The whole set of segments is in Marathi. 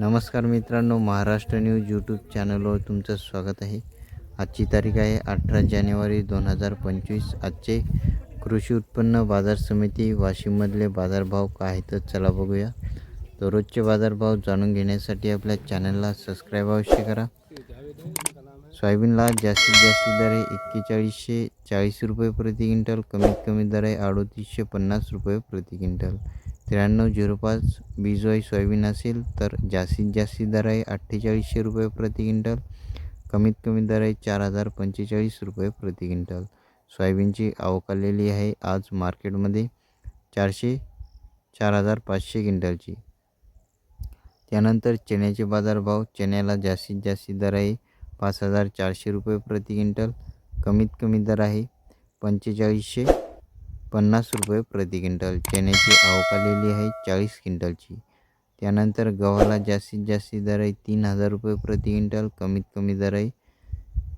नमस्कार मित्रांनो महाराष्ट्र न्यूज यूट्यूब चॅनलवर तुमचं स्वागत आहे. आजची तारीख आहे अठरा जानेवारी दोन हजार पंचवीस. आजचे कृषी उत्पन्न बाजार समिती वाशिममधले बाजारभाव काय आहेत तर चला बघूया. दररोजचे बाजारभाव जाणून घेण्यासाठी आपल्या चॅनलला सबस्क्राईब अवश्य करा. सोयाबीनला जास्तीत जास्त दर आहे एक्केचाळीसशे चाळीस रुपये प्रति क्विंटल कमीत कमी दर आहे अडोतीसशे पन्नास रुपये प्रति क्विंटल. त्र्याण्णव झिरो पाच बीजवाई सोयाबीन असेल तर जास्तीत जास्त दर आहे अठ्ठेचाळीसशे रुपये प्रति क्विंटल. कमीत कमी दर आहे चार हजार पंचेचाळीस रुपये प्रति क्विंटल. सोयाबीनची आवक आलेली आहे आज मार्केटमध्ये चारशे चार हजार पाचशे क्विंटलची. त्यानंतर चण्याचे बाजारभाव चण्याला जास्तीत जास्त दर आहे पाच हजार चारशे रुपये प्रति क्विंटल. कमीत कमी दर आहे पंचेचाळीसशे पन्नास रुपये प्रति क्विंटल. चण्याची आवक आलेली आहे चाळीस क्विंटलची. त्यानंतर गव्हाला जास्तीत जास्त दर आहे तीन हजार रुपये प्रति क्विंटल कमीत कमी दर आहे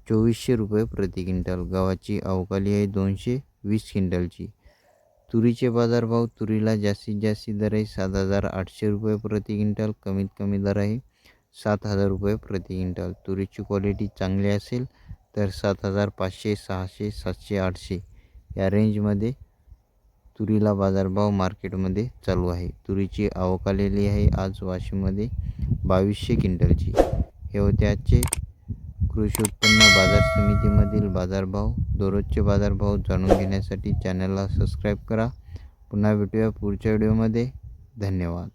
चोवीसशे रुपये प्रति क्विंटल. गव्हाची आवक आली आहे दोनशे वीस क्विंटलची. तुरीचे बाजारभाव तुरीला जास्तीत जास्त दर आहे सात हजार आठशे रुपये प्रति क्विंटल कमीत कमी दर आहे सात हजार रुपये प्रति क्विंटल. तुरीची क्वालिटी चांगली असेल तर सात हजार पाचशे सहाशे सातशे आठशे या रेंजमध्ये तुरीला बाजारभाव मार्केटमध्ये चालू आहे. तुरीची आवक आलेली आहे आज वाशिममध्ये बावीसशे क्विंटलची. हे होते आजचे कृषी उत्पन्न बाजार समितीमधील बाजारभाव. दररोजचे बाजारभाव जाणून घेण्यासाठी चॅनलला सबस्क्राईब करा. पुन्हा भेटूया पुढच्या व्हिडिओमध्ये. धन्यवाद.